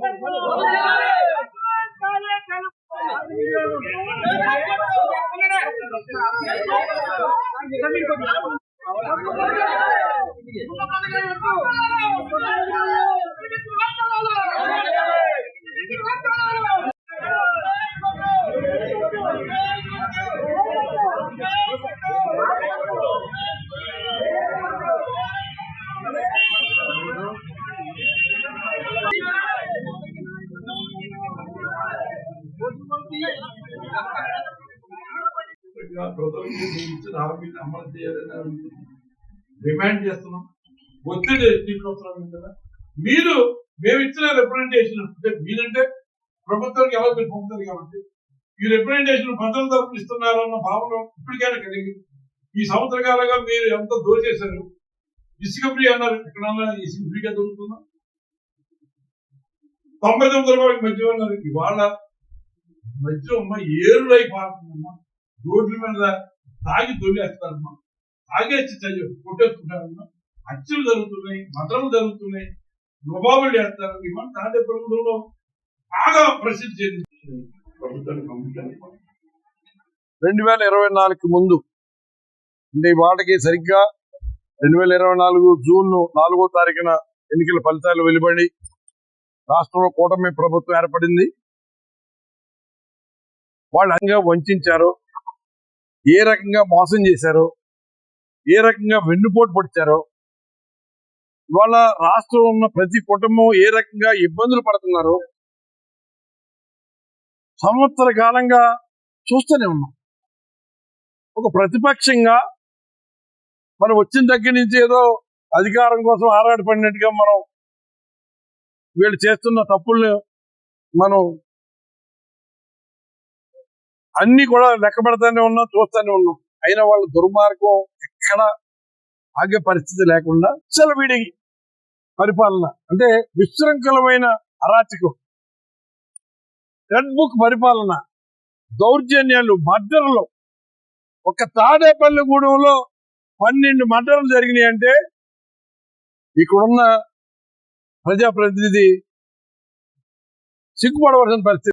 ప్రభుత్వం ఇచ్చిన హామీని అమలు చేయాలని డిమాండ్ చేస్తున్నాం. ఒత్తిడి తీసుకొస్తున్నాం కదా. మీరు మేము ఇచ్చిన రిప్రజెంటేషన్ అంటే మీరంటే ప్రభుత్వానికి ఎవరు మీరు పంపుతారు కాబట్టి ఈ రిప్రజెంటేషన్ ప్రజల తరపున ఇస్తున్నారు అన్న భావన ఇప్పటికైనా కలిగి ఈ సంవత్సర కాలంగా మీరు ఎంత దోచేశారు ఇసుక ఫ్రీ అన్నారు ఇక్కడ ఇసుక ఫ్రీగా దొరుకుతుందా? తొంభై తొమ్మిది రూపాయలకి మధ్య ఉన్నారు ఇవాళ మధ్య అమ్మ ఏరులై పారుతుందమ్మా. రోడ్ల మీద తాగి తొలేస్తారమ్మా. తాగేసి చదివి కొట్టేసుకుంటారమ్మా హత్యలు జరుగుతున్నాయి మటలు జరుగుతున్నాయి. రుబాబులు చేస్తారు ఇవాళ తాటే ప్రభుత్వంలో బాగా ప్రసిద్ధి చెందింది. ప్రభుత్వాన్ని రెండు వేల ఇరవై నాలుగుకి ముందు అంటే ఈ వాటికి సరిగ్గా రెండు వేల ఇరవై నాలుగు జూన్ నాలుగో తారీఖున ఎన్నికల ఫలితాలు వెలువడి రాష్ట్రంలో కూటమి ప్రభుత్వం ఏర్పడింది. వాళ్ళు అంగా వంచారు ఏ రకంగా మోసం చేశారు ఏ రకంగా వెన్నుపోటు పడిచారో ఇవాళ రాష్ట్రంలో ఉన్న ప్రతి కుటుంబం ఏ రకంగా ఇబ్బందులు పడుతున్నారు సంవత్సర కాలంగా చూస్తూనే ఉన్నాం. ఒక ప్రతిపక్షంగా మనం వచ్చిన దగ్గర నుంచి ఏదో అధికారం కోసం ఆరాటపడినట్టుగా మనం వీళ్ళు చేస్తున్న తప్పుల్ని మనం అన్ని కూడా లెక్క పెడతానే ఉన్నాం చూస్తూనే ఉన్నాం. అయినా వాళ్ళ దుర్మార్గం ఎక్కడ ఆగే పరిస్థితి లేకుండా విచ్చలవిడి పరిపాలన. అంటే విశృంఖలమైన అరాచకం. రెడ్ బుక్ పరిపాలన దౌర్జన్యాలు మర్డర్లు. ఒక తాడేపల్లిగూడెంలో పన్నెండు మర్డర్లు జరిగినాయి అంటే ఇక్కడున్న ప్రజాప్రతినిధి సిగ్గుపడవలసిన పరిస్థితి